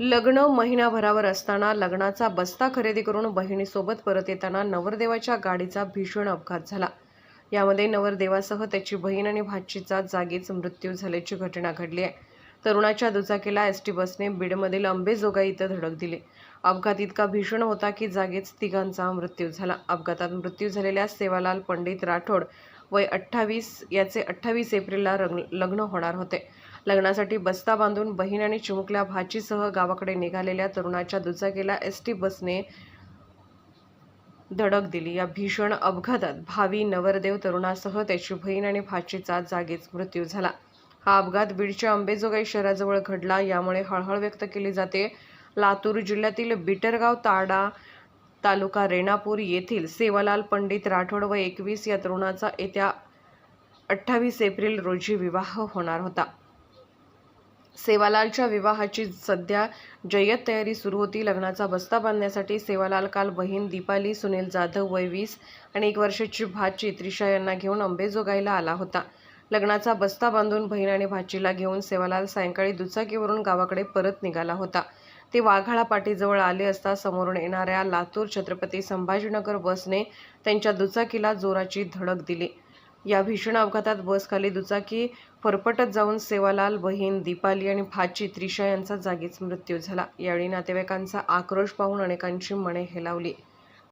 लग्न महिनाभरावर असताना लग्नाचा बस्ता खरेदी करून बहिणीसोबत परत येताना नवरदेवाच्या गाडीचा भीषण अपघात झाला. यामध्ये नवरदेवासह त्याची बहीण आणि भाचीचा जागीच मृत्यू झाल्याची घटना घडली आहे. तरुणाच्या दुचाकीला एस टी बसने बीडमधील अंबेजोगाई इथं धडक दिली. अपघात इतका भीषण होता की जागीच तिघांचा मृत्यू झाला. अपघातात मृत्यू झालेल्या सेवालाल पंडित राठोड वय अठ्ठावीस याचे अठ्ठावीस एप्रिलला रंग लग्न होणार होते. लग्नासाठी बस्ता बांधून बहीण आणि चिमुकल्या भाचीसह गावाकडे निघालेल्या तरुणाच्या दुचाकीला एस टी बसने धडक दिली. या भीषण अपघातात भावी नवरदेव तरुणासह त्याची बहीण आणि भाचीचा जागीच मृत्यू झाला. हा अपघात बीडच्या अंबेजोगाई शहराजवळ घडला. यामुळे हळहळ व्यक्त केली जाते. लातूर जिल्ह्यातील बिटरगाव ताडा तालुका रेणापूर येथील सेवालाल पंडित राठोड व एकवीस या तरुणाचा येत्या अठ्ठावीस एप्रिल रोजी विवाह होणार होता. सेवालालच्या विवाहाची सध्या जय्यत तयारी सुरू होती. लग्नाचा बस्ता बांधण्यासाठी सेवालाल काल बहीण दीपाली सुनील जाधव वय वीस आणि एक वर्षाची भाची त्रिशा यांना घेऊन अंबेजोगाईला आला होता. लग्नाचा बस्ता बांधून बहीण आणि भाचीला घेऊन सेवालाल सायंकाळी दुचाकीवरून गावाकडे परत निघाला होता. ते वाघाळा पाटीजवळ आले असता समोरून येणाऱ्या लातूर छत्रपती संभाजीनगर बसने त्यांच्या दुचाकीला जोराची धडक दिली. या भीषण अपघातात बसखाली दुचाकी फरफटत जाऊन सेवालाल बहीण दीपाली आणि फाची त्रिशा यांचा जागीच मृत्यू झाला. यावेळी नातेवाईकांचा आक्रोश पाहून अनेकांची मने हेलावली.